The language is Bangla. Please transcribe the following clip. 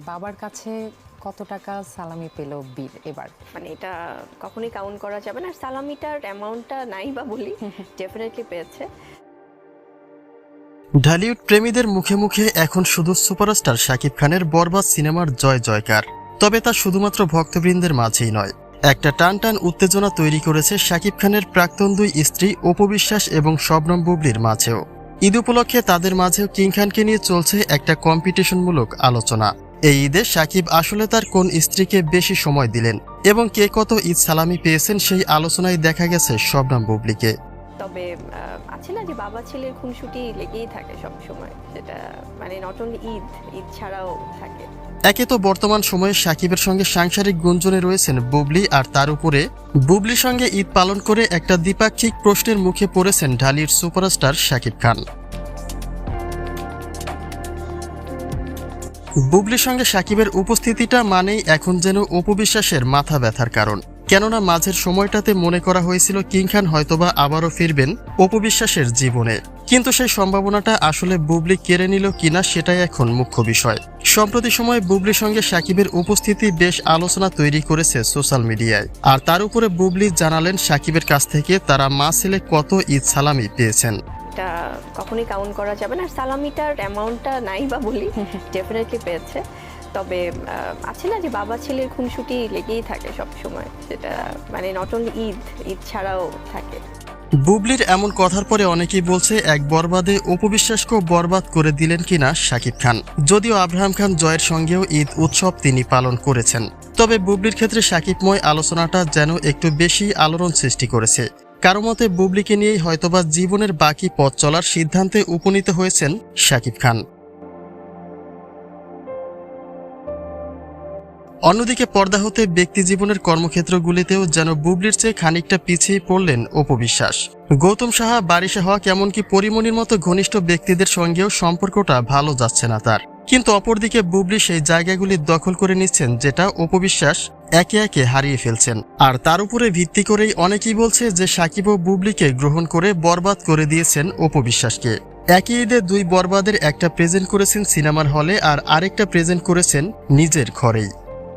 বাবার কাছে কত টাকা সালামি পেল বীর এবার? মানে এটা কখনোই কাউন্ট করা যাবে না। সালামিটার অ্যামাউন্টটা নাই বা বলি ডেফিনেটলি পেয়েছে। ঢালিউড প্রেমীদের মুখে মুখে এখন শুধু সুপারস্টার শাকিব খানের বরবাদ সিনেমার জয় জয়কার। তবে তা শুধুমাত্র ভক্তবৃন্দের মাঝেই নয়। একটা টান টান উত্তেজনা তৈরি করেছে শাকিব খানের প্রাক্তন দুই স্ত্রী অপবিশ্বাস এবং শবনম বুবলির মাঝেও। ঈদ উপলক্ষে তাদের মাঝেও কিং খানকে নিয়ে চলছে একটা কম্পিটিশনমূলক আলোচনা। এই ঈদে সাকিব আসলে তার কোন স্ত্রীকে বেশি সময় দিলেন এবং কে কত ঈদ সালামি পেয়েছেন সেই আলোচনায় দেখা গেছে শবনম বুবলিকে। তবে আছে না যে বাবা ছেলের খুনসুটি লেগেই থাকে সব সময় সেটা মানে নট অনলি ঈদ ঈদ ছাড়াও থাকে। একে তো বর্তমান সময়ে সাকিবের সঙ্গে সাংসারিক গুঞ্জনে রয়েছেন বুবলি আর তার উপরে বুবলির সঙ্গে ঈদ পালন করে একটা দ্বিপাক্ষিক প্রশ্নের মুখে পড়েছেন ঢালির সুপারস্টার শাকিব খান। বুবলির সঙ্গে সাকিবের উপস্থিতিটা মানেই এখন যেন অপবিশ্বাসের মাথা ব্যথার কারণ। কেননা মাঝের সময়টাতে মনে করা হয়েছিল কিং খান হয়তোবা আবারও ফিরবেন অপবিশ্বাসের জীবনে। কিন্তু সেই সম্ভাবনাটা আসলে বুবলি কেড়ে নিল কিনা সেটাই এখন মুখ্য বিষয়। সম্প্রতি সময়ে বুবলির সঙ্গে সাকিবের উপস্থিতি বেশ আলোচনা তৈরি করেছে সোশ্যাল মিডিয়ায়। আর তার উপরে বুবলি জানালেন সাকিবের কাছ থেকে তারা মা ছেলে কত ঈদ সালামি পেয়েছেন। এটা কখনোই কাউন্ট করা যাবে না। আর সালামিটার অ্যামাউন্টটা নাই বা বলি ডেফিনেটলি পেয়েছে। তবে আছে না যে বাবা ছেলের খুনসুটি লেগেই থাকে সব সময় সেটা মানে নট অনলি ঈদ ঈদ ছাড়াও থাকে। বুবলির এমন কথার পরে অনেকেই বলছে এক বরবাদে উপবিশ্বাসকেও বরবাদ করে দিলেন কিনা? শাকিব খান। যদিও আব্রাহাম খান জয়ের সঙ্গেও ঈদ উৎসব তিনি পালন করেছেন। তবে বুবলির ক্ষেত্রে শাকিবময় আলোচনাটা যেন একটু বেশি আলোড়ন সৃষ্টি করেছে। কারও মতে বুবলিকে নিয়েই হয়তোবা জীবনের বাকি পথ চলার সিদ্ধান্তে উপনীত হয়েছেন শাকিব খান। অন্যদিকে পর্দা হতে ব্যক্তি জীবনের কর্মক্ষেত্রগুলিতেও যেন বুবলির চেয়ে খানিকটা পিছিয়ে পড়লেন অপবিশ্বাস গৌতম সাহা, বারিশা হক এমনকি পরিমণির মতো ঘনিষ্ঠ ব্যক্তিদের সঙ্গেও সম্পর্কটা ভালো যাচ্ছে না তার। কিন্তু অপরদিকে বুবলি সেই জায়গাগুলি দখল করে নিচ্ছেন যেটা অপবিশ্বাস একে একে হারিয়ে ফেলছেন। আর তার উপরে ভিত্তি করেই অনেকেই বলছে যে সাকিব ও বুবলিকে গ্রহণ করে বরবাদ করে দিয়েছেন অপবিশ্বাসকে। একই ঈদে দুই বরবাদের একটা প্রেজেন্ট করেছেন সিনেমার হলে আর আরেকটা প্রেজেন্ট করেছেন নিজের ঘরেই।